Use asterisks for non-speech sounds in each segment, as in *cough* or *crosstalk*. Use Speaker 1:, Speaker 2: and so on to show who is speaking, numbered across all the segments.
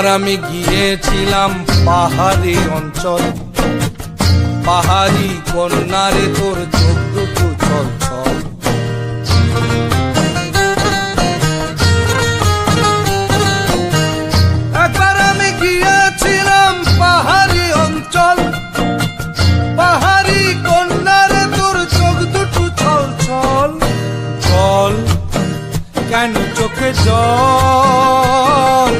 Speaker 1: একবার আমি গিয়েছিলাম পাহাড়ি অঞ্চল। পাহাড়ি কন্যারে তোর চোখ আমি গিয়েছিলাম পাহাড়ি অঞ্চল। পাহাড়ি তোর জল কেন চোখে জল?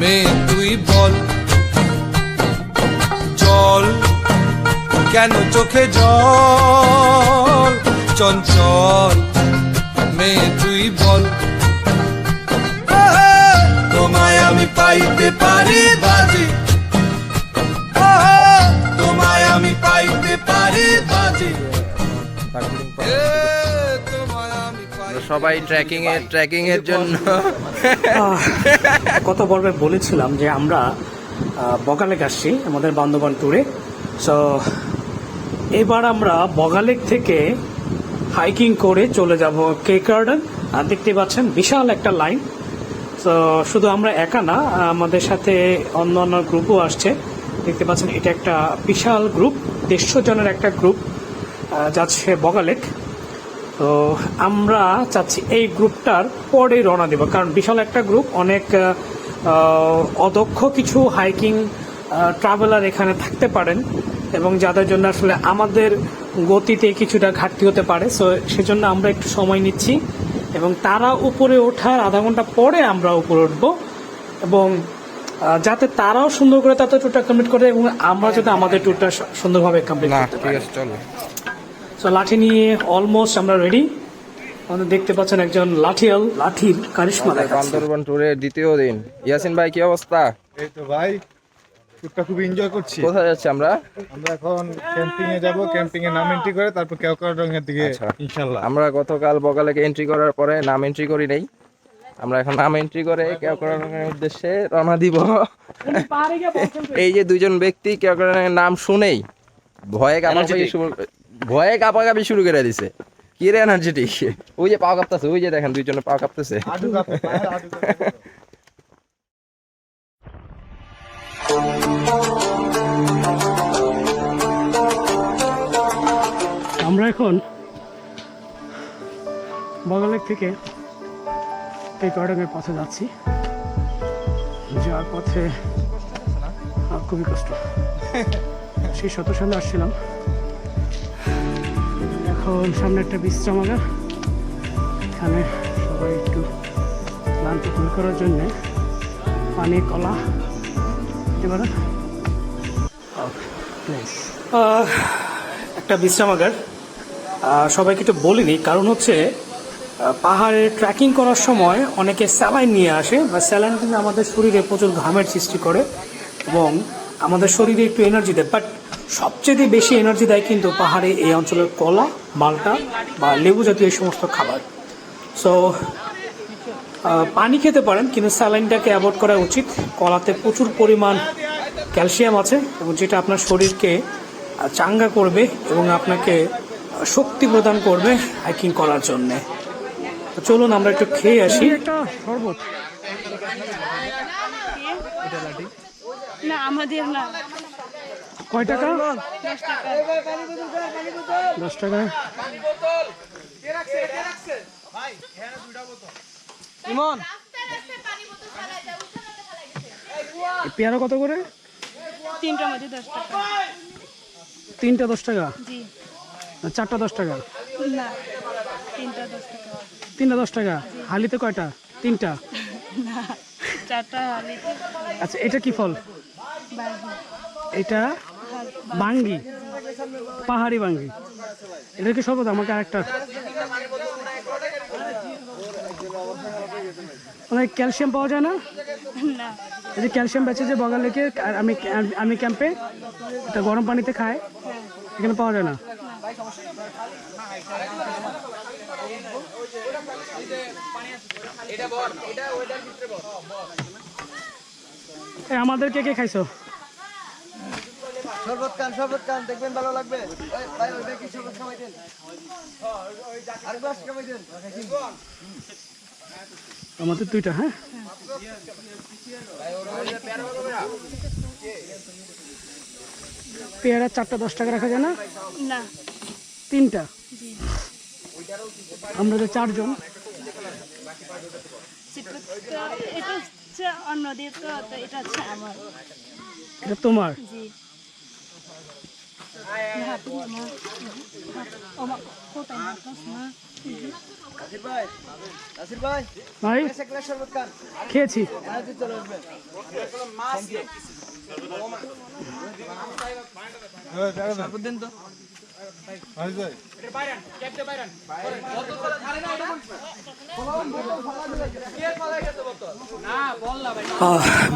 Speaker 1: মেয়ে তুই বল। জল কেন চোখে জল? চঞ্চল মেয়ে তুই বল। তোমায় আমি পাইতে পারি বাজি। তোমায় আমি পাইতে পারি বাজি।
Speaker 2: সবাই ট্রেকিং এর ট্রেকিং এর জন্য।
Speaker 3: কত পর্বে বলেছিলাম যে আমরা বগালেক আসছি, আমাদের বান্দরবান ট্যুরে সো এবার আমরা বগালেক থেকে হাইকিং করে চলে যাব কে গার্ডেন আর দেখতে পাচ্ছেন বিশাল একটা লাইন তো শুধু আমরা একা না, আমাদের সাথে অন্য অন্য গ্রুপও আসছে। দেখতে পাচ্ছেন এটা একটা বিশাল গ্রুপ দেড়শো জনের একটা গ্রুপ যাচ্ছে বগালেক। তো আমরা চাচ্ছি এই গ্রুপটার পরেই রওনা দেব কারণ বিশাল একটা গ্রুপ অনেক অদক্ষ কিছু হাইকিং ট্রাভেলার এখানে থাকতে পারেন এবং যাদের জন্য আসলে আমাদের গতিতে কিছুটা ঘাটতি হতে পারে সো সেজন্য আমরা একটু সময় নিচ্ছি এবং তারা উপরে ওঠার আধা ঘণ্টা পরে আমরা উপরে উঠব এবং যাতে তারাও সুন্দর করে তাদের ট্যুরটা কমপ্লিট করে এবং আমরা যাতে আমাদের ট্যুরটা সুন্দরভাবে কমপ্লিট করতে পারি। তো লাঠি নিয়ে অলমোস্ট আমরা রেডি আমাদের দেখতে পাচ্ছেন একজন লাঠিয়াল লাঠির কারিশমা দেখাচ্ছে।
Speaker 2: বান্দরবান ট্যুরের দ্বিতীয় দিন। ইয়াসিন ভাই কি অবস্থা?
Speaker 4: এই তো ভাই ট্যুরটা খুব এনজয় করছি।
Speaker 2: কোথায় যাচ্ছি আমরা?
Speaker 4: আমরা এখন ক্যাম্পিং এ যাব ক্যাম্পিং এ নাম এন্ট্রি করে তারপর কেওকারডঙ্গের দিকে
Speaker 2: আচ্ছা।
Speaker 4: ইনশাআল্লাহ
Speaker 2: আমরা গতকাল বকালেকে এন্ট্রি করার পরে নাম এন্ট্রি করি নাই। আমরা এখন নাম এন্ট্রি করে কেওকরণের উদ্দেশ্যে রওনা দিব। এই যে দুজন ব্যক্তি কেওকরণের নাম শুনেই ভয়ে শুরু ভয়ে কাঁপাকাপি শুরু করে দিছে। কি রে এনার্জেটিক ওই যে পাও কাঁপতেছে ওই যে দেখেন দুইজনে পাও কাঁপতেছে।
Speaker 4: আডু কাপে পায়ের আডু কাপে।
Speaker 3: আমরা এখন বগালেক থেকে এই গার্ডেনের পথে যাচ্ছি। যার পথে খুবই কষ্ট। সেই শত সালে আসছিলাম। এখন সামনে একটা বিশ্রামাগার এখানে সবাই একটু ক্লান্তি দূর করার জন্যে পানি, কলা দিতে পারেন একটা বিশ্রামাগার সবাইকে একটু বলিনি কারণ হচ্ছে পাহাড়ে ট্রেকিং করার সময় অনেকে স্যালাইন নিয়ে আসে, বা স্যালাইন কিন্তু আমাদের শরীরে প্রচুর ঘামের সৃষ্টি করে এবং আমাদের শরীরে একটু এনার্জি দেয়। বাট সবচেয়ে বেশি এনার্জি দেয় কিন্তু পাহাড়ে এই অঞ্চলের কলা মালটা বা লেবু জাতীয় এই সমস্ত খাবার। সো পানি খেতে পারেন কিন্তু স্যালাইনটাকে অ্যাভয়েড করা উচিত। কলাতে প্রচুর পরিমাণ ক্যালসিয়াম আছে এবং যেটা আপনার শরীরকে চাঙ্গা করবে এবং আপনাকে শক্তি প্রদান করবে হাইকিং করার জন্য। তো চলুন আমরা একটু খেয়ে আসি। একটা
Speaker 5: না আমাদের না।
Speaker 3: কয় টাকা? দশ টাকা। ইমন। পেয়ারা কত করে? তিনটা দশ টাকা? চারটা দশ টাকা?
Speaker 5: না তিনটা দশ টাকা।
Speaker 3: তিনটা দশ টাকা? হালিতে কয়টা? তিনটা?
Speaker 5: না চারটা হালিতে।
Speaker 3: আচ্ছা এটা কি ফল? এটা বাঙ্গি পাহাড়ি বাঙ্গি। এটা কি সর্বত? আমাকে আরেকটা। মানে ক্যালসিয়াম পাওয়া যায় না? এই যে ক্যালসিয়াম বেচে যে বগাল লেকে আমি আমি ক্যাম্পে এটা গরম পানিতে খায় এখানে পাওয়া যায় না। আমাদের কে কে খাইছো?
Speaker 6: শরবত খান শরবত খান দেখবেন ভালো লাগবে। ভাই ওই ব্যাগে শরবত খাওয়াই দেন। আর গ্লাস খাওয়াই দেন।
Speaker 3: আমাদের দুইটা হ্যাঁ? পেয়ারা চারটা দশ টাকা রাখা যায় না?
Speaker 5: না।
Speaker 3: তিনটা? আমরা তো চারজন।
Speaker 5: এটা হচ্ছে অন্যদের তো তো এটা হচ্ছে
Speaker 3: এটা তোমার?
Speaker 6: ভাই
Speaker 3: খেয়েছি।
Speaker 6: চলে
Speaker 4: দিন তো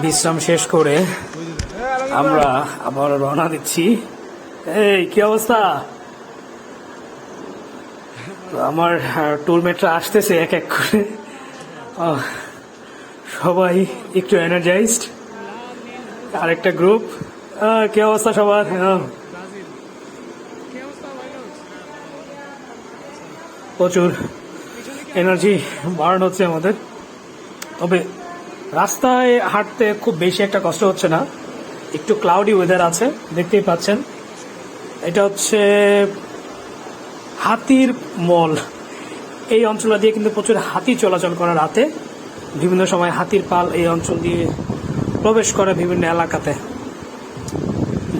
Speaker 3: বিশ্রাম শেষ করে আমরা আবার রওনা দিচ্ছি। এই, কি অবস্থা? আমার টুলমেটরা আসতেছে এক এক করে। সবাই একটু এনার্জাইজড আরেকটা গ্রুপ কি অবস্থা সবার? প্রচুর এনার্জি বার্ন হচ্ছে আমাদের। তবে রাস্তায় হাঁটতে খুব বেশি একটা কষ্ট হচ্ছে না। একটু ক্লাউডি ওয়েদার আছে, দেখতেই পাচ্ছেন। এটা হচ্ছে হাতির মল। এই অঞ্চল দিয়ে কিন্তু প্রচুর হাতি চলাচল করে রাতে। বিভিন্ন সময় হাতির পাল এই অঞ্চল দিয়ে প্রবেশ করে বিভিন্ন এলাকাতে।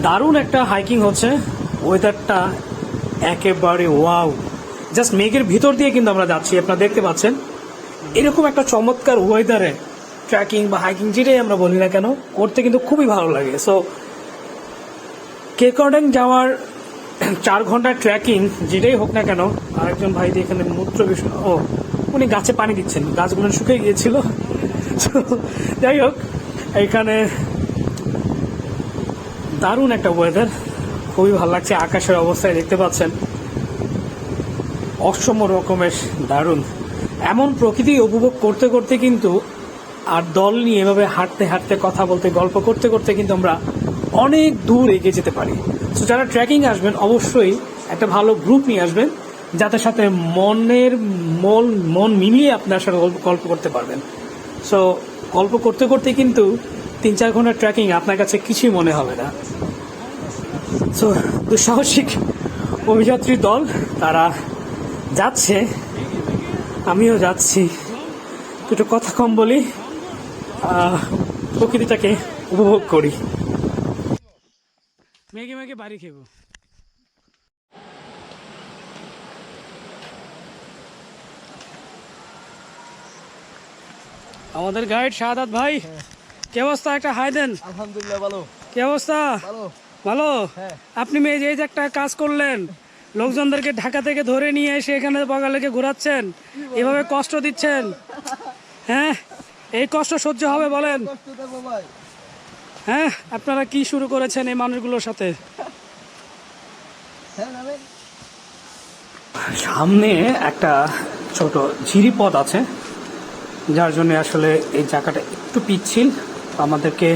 Speaker 3: দারুণ একটা হাইকিং হচ্ছে। ওয়েদারটা একেবারে ওয়াও জাস্ট মেঘের ভিতর দিয়ে কিন্তু আমরা যাচ্ছি, আপনারা দেখতে পাচ্ছেন। এরকম একটা চমৎকার ওয়েদারে ট্রেকিং বা হাইকিং যেটাই আমরা বলি না কেন, করতে কিন্তু খুবই ভালো লাগে। সো কেকর্ডেন যাওয়ার চার ঘণ্টার ট্রেকিং যেটাই হোক না কেন, আরেকজন ভাই এখানে মূত্র ও, উনি গাছে পানি দিচ্ছেন, গাছগুলো শুকিয়ে গিয়েছিল। যাই হোক, এখানে দারুণ একটা ওয়েদার খুবই ভালো লাগছে, আকাশের অবস্থায় দেখতে পাচ্ছেন। অসম রকমের দারুণ। এমন প্রকৃতি উপভোগ করতে করতে কিন্তু আর দল নিয়ে এভাবে হাঁটতে হাঁটতে কথা বলতে, গল্প করতে করতে কিন্তু আমরা অনেক দূর এগিয়ে যেতে পারি। সো যারা ট্রেকিং আসবেন, অবশ্যই একটা ভালো গ্রুপ নিয়ে আসবেন, যাদের সাথে মনের মন মন মিলিয়ে আপনার সাথে গল্প গল্প করতে পারবেন। সো গল্প করতে করতে কিন্তু তিন চার ঘণ্টা ট্রেকিং আপনার কাছে কিছুই মনে হবে না। সো দুঃসাহসিক অভিযাত্রী দল, তারা যাচ্ছে আমিও যাচ্ছি। দুটো কথা কম বলি আহ, প্রকৃতিটাকে উপভোগ করি। মেঘে মেঘে বাড়ি খেব আমাদের গাইড শাহাদাত ভাই কি অবস্থা? একটা হাই দেন।
Speaker 6: আলহামদুলিল্লাহ ভালো।
Speaker 3: কি অবস্থা?
Speaker 6: ভালো।
Speaker 3: ভালো?
Speaker 6: হ্যাঁ।
Speaker 3: আপনি মেয়ে যে এই যে একটা কাজ করলেন লোকজনদেরকে ঢাকা থেকে ধরে নিয়ে এসে এখানে বগালেকে ঘোরাচ্ছেন। এভাবে কষ্ট দিচ্ছেন। হ্যাঁ? এই কষ্ট সহ্য হবে বলেন। হ্যাঁ? আপনারা কি শুরু করেছেন এই মানুষগুলোর সাথে? সামনে একটা ছোট ঝিরিপথ আছে, যার জন্য আসলে এই জায়গাটা একটু পিচ্ছিল। আমাদেরকে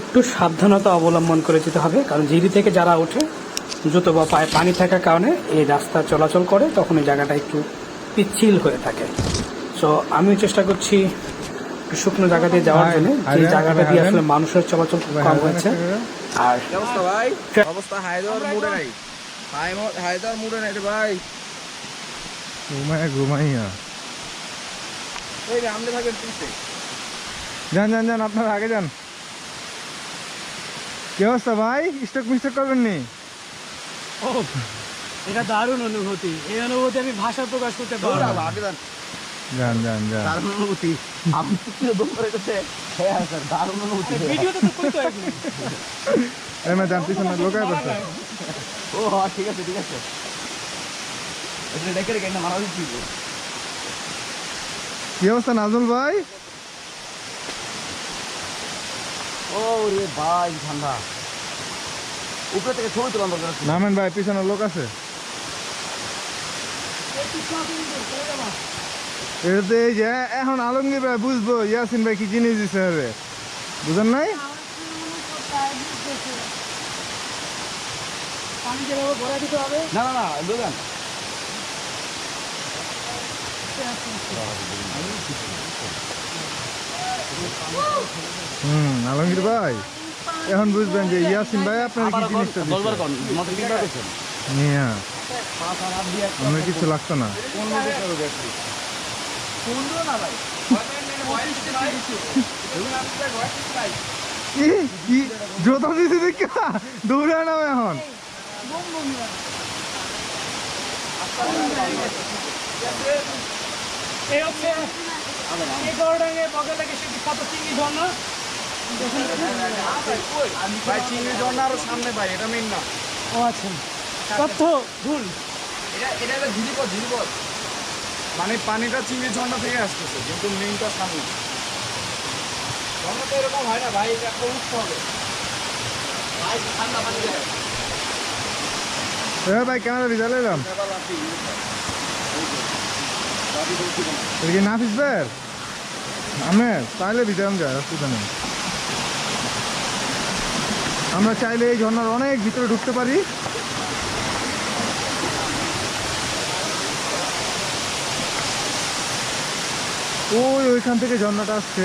Speaker 3: একটু সাবধানতা অবলম্বন করে যেতে হবে, কারণ ঝিরি থেকে যারা ওঠে জুতো বা পায়ে পানি থাকার কারণে এই রাস্তা চলাচল করে তখন এই জায়গাটা একটু পিচ্ছিল হয়ে থাকে। সো আমিও চেষ্টা করছি শুকনো জায়গা দিয়ে যাওয়ার জন্য। যে জায়গাটা দিয়ে আসলে মানুষের চলাচল খুব কম হয়েছে। আর
Speaker 2: কি অবস্থা ভাই? অবস্থা হাই দেওয়ার মুডে নাই। হাই হাই মুডে নাই রে ভাই।
Speaker 4: ঘুমাই ঘুমাইয়া
Speaker 2: এই যে থাকেন পিছে।
Speaker 4: যান যান যান আপনারা আগে যান। কি অবস্থা ভাই? স্টক মিস্টক করবেন নি
Speaker 3: ও এটা দারুণ অনুভূতি। এই অনুভূতি আমি ভাষা প্রকাশ করতে পারব না।
Speaker 4: যান যান যান।
Speaker 2: দারুণ অনুভূতি। আমি তো দম করে গেছে হ্যাঁ স্যার দারুণ অনুভূতি।
Speaker 3: ভিডিওতে তো কই তো
Speaker 4: এই মা যান পিছনে লোকায় বসে।
Speaker 2: ও হ্যাঁ ঠিক আছে ঠিক আছে। এটা দেখে রেখে না মারা দিচ্ছি।
Speaker 4: কি অবস্থা নাজমুল ভাই?
Speaker 2: ও রে ভাই ঠান্ডা। উপরে থেকে ছবি দরকার আছে।
Speaker 4: নামেন ভাই পিছনে লোক আছে। এটাতে এই যে এখন আলমগীর ভাই বুঝব ইয়াসিন ভাই কি জিনিস দিছে রে বুঝেন নাই?
Speaker 2: না না না বুঝলেন
Speaker 4: হুম আলমগীর ভাই। এখন বুঝবেন যে ইয়াসিন ভাই আপনার কি জিনিসটা দিচ্ছে মিয়া আপনার কিছু লাগতো না। কি কি জোতা দিতে দেখা। দৌড়ে নাও এখন।
Speaker 3: এই হচ্ছে এই গড়ডাঙ্গে বগলে গেছে বিখ্যাত চিংড়ি ঝর্ণা
Speaker 7: ভাই চিংড়ি ঝর্ণা আরও সামনে ভাই এটা মেন না।
Speaker 3: ও আচ্ছা। তথ্য ভুল
Speaker 7: এটা এটা একটা মানে পানিটা চিংড়ি ঝর্ণা থেকে আসতেছে কিন্তু মেইনটা সামনে। ঝর্ণা তো এরকম হয় না ভাই এটা একটা উৎস হবে।
Speaker 4: এ ভাই ক্যামেরা ভিজা এলাম নাফিস বের আমি তাহলে ভিজাম যায় অসুবিধা নেই। আমরা চাইলে এই ঝর্নার অনেক ভিতরে ঢুকতে পারি। ওই ওইখান থেকে ঝর্নাটা আসছে।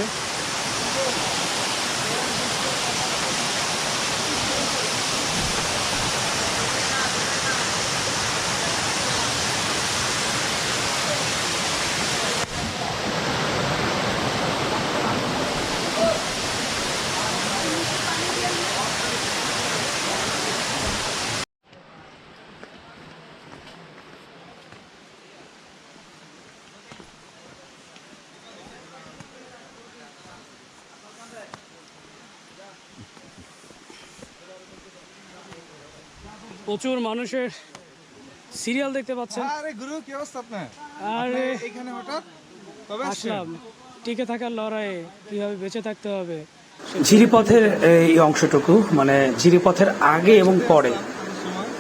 Speaker 3: প্রচুর মানুষের সিরিয়াল দেখতে পাচ্ছেন।
Speaker 4: আরে গুরু কি অবস্থা আপনার?
Speaker 3: আরে
Speaker 4: এখানে হঠাৎ কবে
Speaker 3: আসলাম। টিকে থাকার লড়াইয়ে কীভাবে বেঁচে থাকতে হবে ঝিরিপথের এই অংশটুকু মানে ঝিরিপথের আগে এবং পরে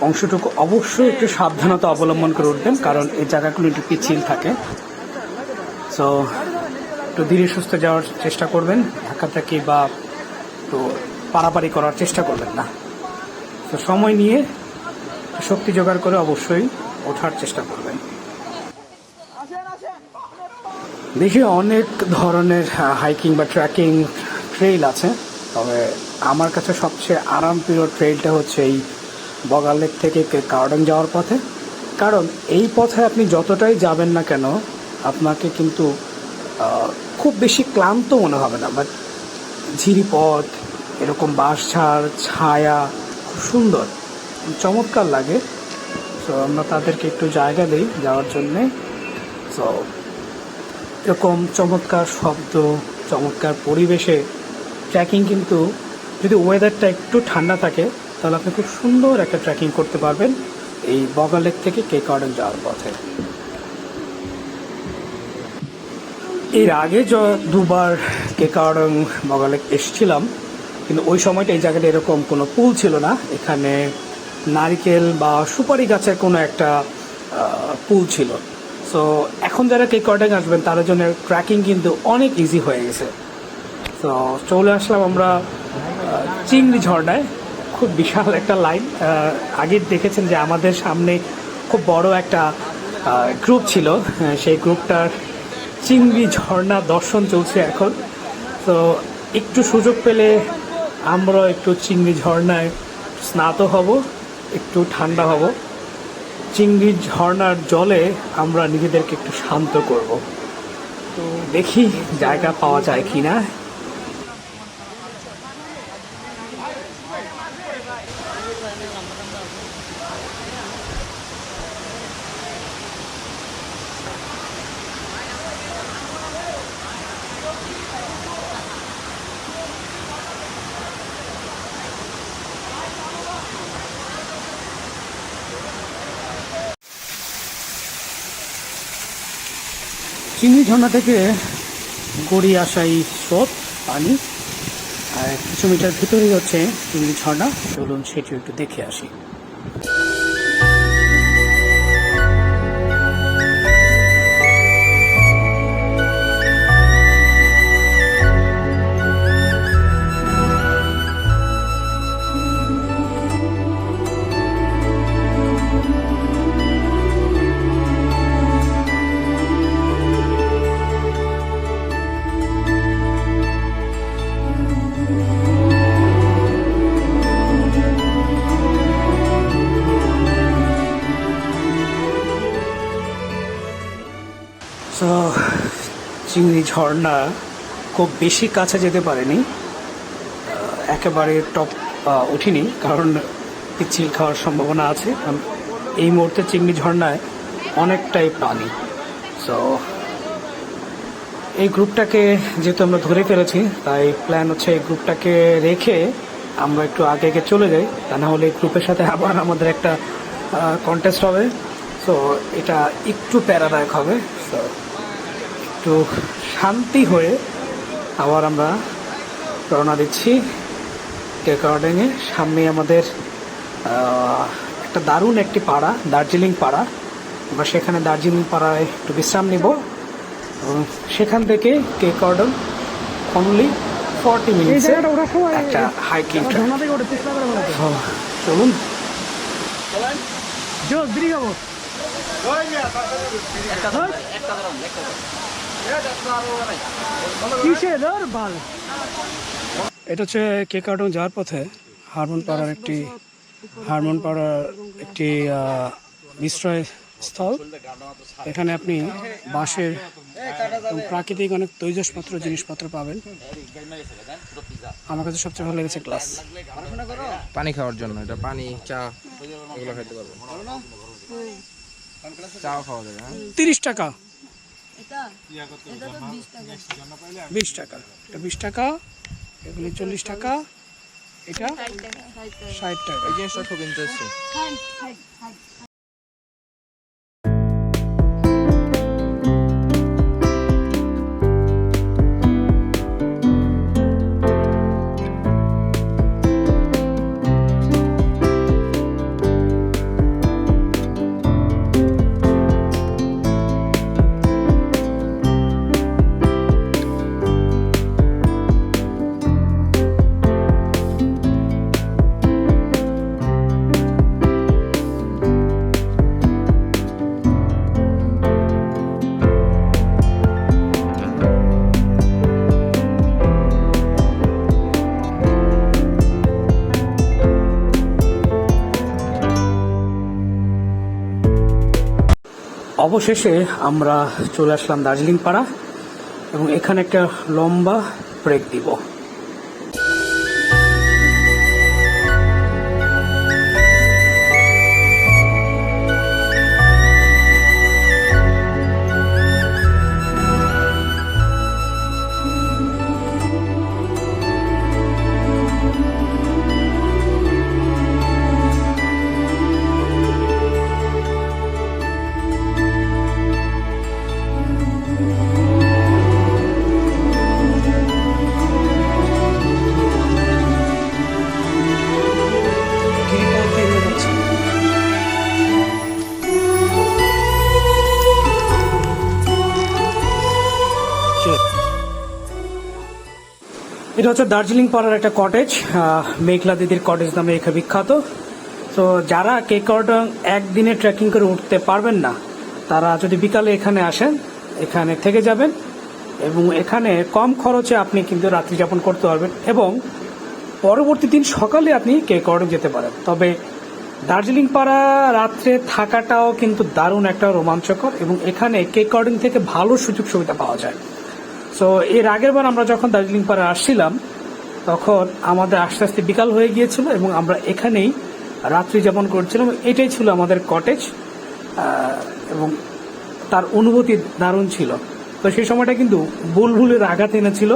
Speaker 3: অংশটুকু অবশ্যই একটু সাবধানতা অবলম্বন করে উঠবেন কারণ এই জায়গাগুলো একটু পিচ্ছিল থাকে। সো একটু ধীরে সুস্থ যাওয়ার চেষ্টা করবেন ধাক্কাধাক্কি বা একটু পারাপারি করার চেষ্টা করবেন না। তো সময় নিয়ে শক্তি জোগাড় করে অবশ্যই ওঠার চেষ্টা করবেন। দেখি অনেক ধরনের হাইকিং বা ট্রেকিং ট্রেইল আছে, তবে আমার কাছে সবচেয়ে আরামপ্রিয় ট্রেইলটা হচ্ছে এই বগাল লেক থেকে কার্ডন যাওয়ার পথে। কারণ এই পথে আপনি যতটাই যাবেন না কেন, আপনাকে কিন্তু খুব বেশি ক্লান্ত মনে হবে না। বাট ঝিরিপথ, এরকম বাঁশঝাড়, ছায়া, খুব সুন্দর। চমৎকার লাগে। তো আমরা তাদেরকে একটু জায়গা দিই যাওয়ার জন্যে। তো এরকম চমৎকার শব্দ, চমৎকার পরিবেশে ট্রেকিং কিন্তু যদি ওয়েদারটা একটু ঠান্ডা থাকে, তাহলে আপনি খুব সুন্দর একটা ট্রেকিং করতে পারবেন এই বগালেক থেকে কে গার্ডেন যাওয়ার পথে। এর আগে য, দুবার কে কেকারং বগালেক এসেছিলাম, কিন্তু ওই সময়টা এই জায়গাটা এরকম কোনো পুল ছিল না। এখানে নারিকেল বা সুপারি গাছের কোনো একটা পুল ছিল। সো এখন যারা কেক গার্ডেন আসবেন, তাদের জন্য ট্র্যাকিং কিন্তু অনেক ইজি হয়ে গেছে। তো চলে আসলাম আমরা চিংড়ি ঝর্ণায়। খুব বিশাল একটা লাইন আগে দেখেছেন যে আমাদের সামনে খুব বড় একটা গ্রুপ ছিল। সেই গ্রুপটার চিংড়ি ঝর্ণা দর্শন চলছে এখন। তো একটু সুযোগ পেলে আমরা একটু চিংড়ি ঝর্ণায় স্নাত হব। একটু ঠান্ডা হব। চিংড়ি ঝর্নার জলে আমরা নিজেদেরকে একটু শান্ত করব। তো দেখি জায়গা পাওয়া যায় কি না চিংড়ি ঝর্ণা থেকে গড়িয়ে আসা এই স্রোত, পানি। আর কিছু মিটার ভিতরেই হচ্ছে চিংড়ি ঝর্ণা। চলুন সেটি একটু দেখে আসি। ঝর্ণা খুব বেশি কাছে যেতে পারেনি। একেবারে টপ উঠিনি, কারণ পিচ্ছিল খাওয়ার সম্ভাবনা আছে। এই মুহূর্তে চিংড়ি ঝর্ণায় অনেকটাই পানি। সো এই গ্রুপটাকে যেহেতু আমরা ধরে ফেলেছি, তাই প্ল্যান হচ্ছে এই গ্রুপটাকে রেখে আমরা একটু আগে আগে চলে যাই। তা না হলে এই গ্রুপের সাথে আবার আমাদের একটা কন্টেস্ট হবে। সো এটা একটু প্যারাদায়ক হবে। সো একটু শান্তি হয়ে আবার আমরা রওনা দিচ্ছি কেক গার্ডেনে সামনে আমাদের একটা দারুণ একটি পাড়া দার্জিলিং পাড়া। আমরা সেখানে দার্জিলিং পাড়ায় একটু বিশ্রাম নিব এবং সেখান থেকে cake garden only forty minutes একটা হাইকিং চলুন। এটা হচ্ছে কেক গার্ডেন যাওয়ার পথে হারমোন পাড়ার একটি হারমোন পাড়ার একটি আহ, বিশ্রয় স্থল। এখানে আপনি বাঁশের প্রাকৃতিক অনেক তৈজসপত্র জিনিসপত্র পাবেন। আমার কাছে সবচেয়ে ভালো লেগেছে গ্লাস।
Speaker 2: পানি খাওয়ার জন্য এটা পানি চা এগুলো খেতে পারবেন চাও খাওয়া যাবে
Speaker 3: তিরিশ টাকা।
Speaker 5: বিশ টাকা।
Speaker 3: এটা বিশ টাকা এগুলি চল্লিশ টাকা এটা
Speaker 5: ষাট টাকা।
Speaker 2: খুব ইন্টারেস্টিং
Speaker 3: অবশেষে আমরা চলে আসলাম দার্জিলিং পাড়া এবং এখানে একটা লম্বা ব্রেক দিব। এটা হচ্ছে দার্জিলিং পাড়ার একটা কটেজ মেঘলা দিদির কটেজ নামে এখানে বিখ্যাত। তো যারা কেকর্ডং একদিনে ট্রেকিং করে উঠতে পারবেন না, তারা যদি বিকালে এখানে আসেন, এখানে থেকে যাবেন এবং এখানে কম খরচে আপনি কিন্তু রাত্রি যাপন করতে পারবেন এবং পরবর্তী দিন সকালে আপনি কেকর্ডং যেতে পারেন। তবে দার্জিলিং পাড়া রাত্রে থাকাটাও কিন্তু দারুণ একটা রোমাঞ্চকর এবং এখানে কেকর্ডিং থেকে ভালো সুযোগ সুবিধা পাওয়া যায়। সো এর আগের বার আমরা যখন দার্জিলিং পাড়ে আসছিলাম, তখন আমাদের আস্তে আস্তে বিকাল হয়ে গিয়েছিল এবং আমরা এখানেই রাত্রি যাপন করছিলাম। এটাই ছিল আমাদের কটেজ এবং তার অনুভূতি দারুণ ছিল। তো সেই সময়টা কিন্তু বুলবুলের আঘাত এনেছিল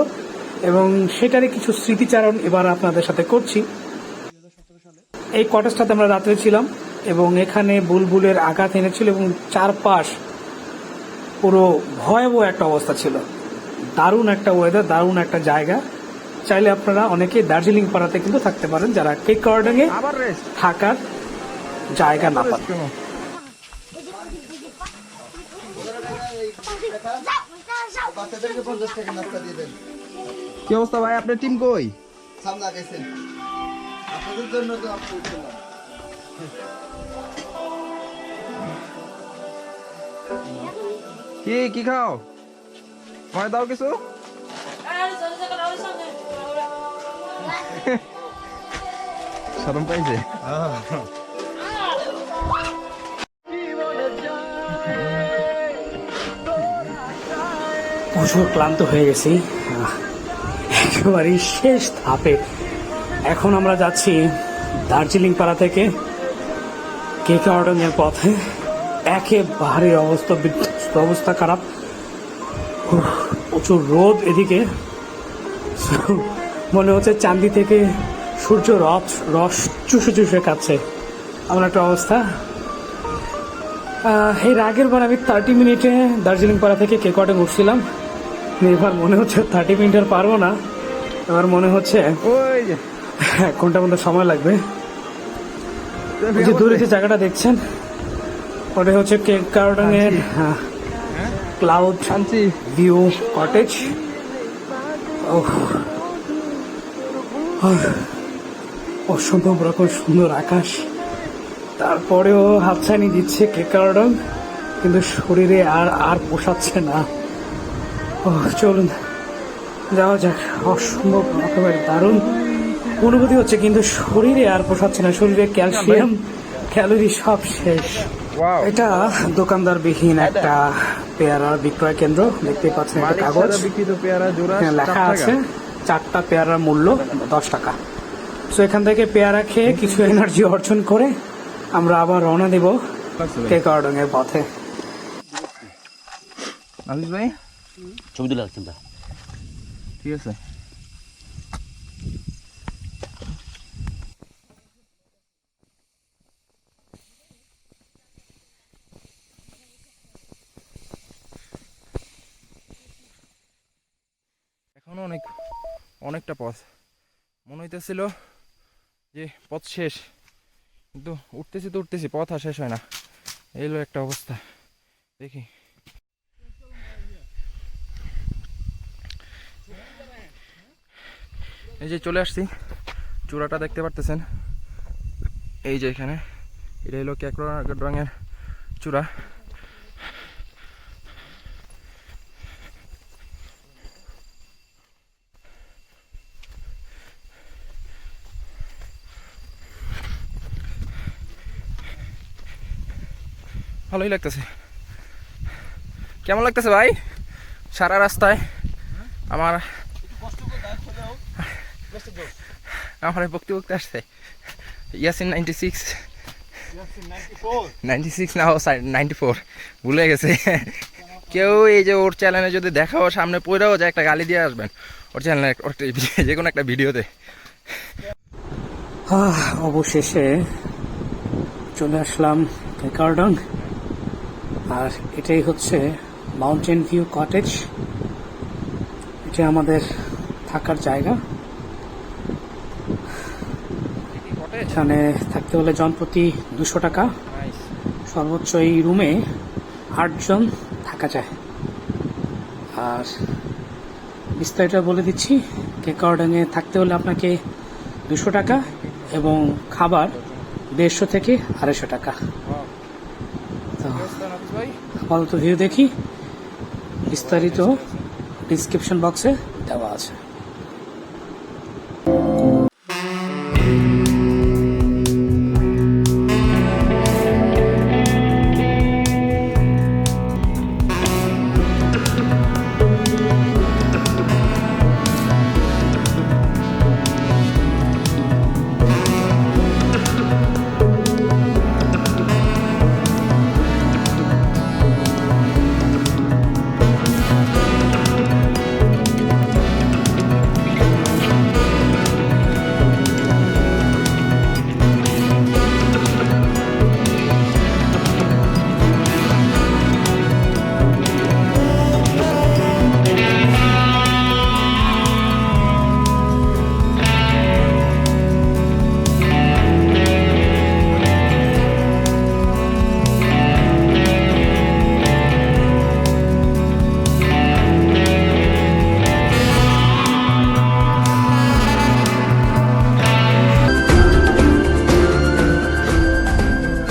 Speaker 3: এবং সেটারই কিছু স্মৃতিচারণ এবার আপনাদের সাথে করছি। এই কটেজটাতে আমরা রাত্রে ছিলাম এবং এখানে বুলবুলের আঘাত এনেছিল এবং চারপাশ পুরো ভয়াবহ একটা অবস্থা ছিল। দারুণ একটা ওয়েদার দারুণ একটা জায়গা। চাইলে আপনারা অনেকে দার্জিলিং পাড়াতে কিন্তু থাকতে পারেন যারা কেক গার্ডেন এ থাকার জায়গা না পান।
Speaker 2: কি অবস্থা ভাই? আপনার টিম কই?
Speaker 6: সামনে আগাইছেন আপনাদের জন্য তো
Speaker 2: কি কি খাও? মনে দাও কিছু? শরম পাইছে?
Speaker 3: প্রচুর ক্লান্ত হয়ে গেছি। আহ, একেবারেই শেষ ধাপে। এখন আমরা যাচ্ছি দার্জিলিং পাড়া থেকে কেকে অর্ডারের পথে। একেবারে অবস্থা বিধ্বস্ত অবস্থা খারাপ। প্রচুর রোদ এদিকে। মনে হচ্ছে চান্দি থেকে সূর্য রস রস চুষে চুষে খাচ্ছে। এমন একটা অবস্থা। এর আগের বার আমি থার্টি মিনিটে দার্জিলিং পাড়া থেকে কেকটে উঠছিলাম। এবার মনে হচ্ছে থার্টি মিনিট আর পারব না। এবার মনে হচ্ছে
Speaker 4: ওই
Speaker 3: ঘণ্টার মতো সময় লাগবে। যে দূরে যে জায়গাটা দেখছেন ওটা হচ্ছে কেক গার্ডেনের ক্লাউড
Speaker 4: আনছি
Speaker 3: ভিউ কটেজ অসম্ভব রকম সুন্দর আকাশ। তারপরেও হাতছানি দিচ্ছে কেক গার্ডেন কিন্তু শরীরে আর আর পোষাচ্ছে না। ও চলুন। যাওয়া যাক। অসম্ভব রকমের দারুণ অনুভূতি হচ্ছে কিন্তু শরীরে আর পোষাচ্ছে না। শরীরে ক্যালসিয়াম ক্যালোরি সব শেষ। এটা দোকানদারবিহীন একটা পেয়ারার বিক্রয় কেন্দ্র দেখতে পাচ্ছেন একটা কাগজ।
Speaker 2: বিক্রিত পেয়ারা জোড়া
Speaker 3: হ্যাঁ, লেখা আছে চারটা পেয়ারার মূল্য দশ টাকা। তো এখান থেকে পেয়ারা খেয়ে কিছু এনার্জি অর্জন করে আমরা আবার রওনা দেব কেক গার্ডেন এর পথে।
Speaker 2: ভাই?
Speaker 8: ছবি তুলে রাখছেন
Speaker 2: ঠিক আছে এখনও অনেক অনেকটা পথ। মনে হইতেছিল যে পথ শেষ, কিন্তু উঠতেছি তো উঠতেছি, পথ আর শেষ হয় না। এই হলো একটা অবস্থা। দেখি। এই যে চলে আসছি। চূড়াটা দেখতে পারতেছেন। এই যে এখানে। এটা হলো ক্যাকড়া রঙের চূড়া। ভালোই লাগতেছে। কেমন লাগতেছে ভাই? সারা রাস্তায় আমার আমার বকতে বকতে আসছে। Yasin ninety six ninety six না নাইনটি ফোর ভুলে গেছে। কেউ এই যে ওর চ্যানেলে যদি দেখাও, সামনে পড়েও যায়, একটা গালি দিয়ে আসবেন। ওর চ্যানেলে ওর *laughs* যে কোনো একটা ভিডিওতে।
Speaker 3: অবশেষে চলে আসলাম কেকার্ডন আর এটাই হচ্ছে মাউন্টেন ভিউ কটেজ এটা আমাদের থাকার জায়গা। এখানে থাকতে হলে জনপ্রতি দুশো টাকা। সর্বোচ্চ এই রুমে আটজন থাকা যায়। আর বিস্তারিত বলে দিচ্ছি কেক গার্ডেনে থাকতে হলে আপনাকে দুশো টাকা এবং খাবার দেড়শো থেকে আড়াইশো টাকা। আপাতত ভিউ দেখি। বিস্তারিত ডিসক্রিপশন বক্সে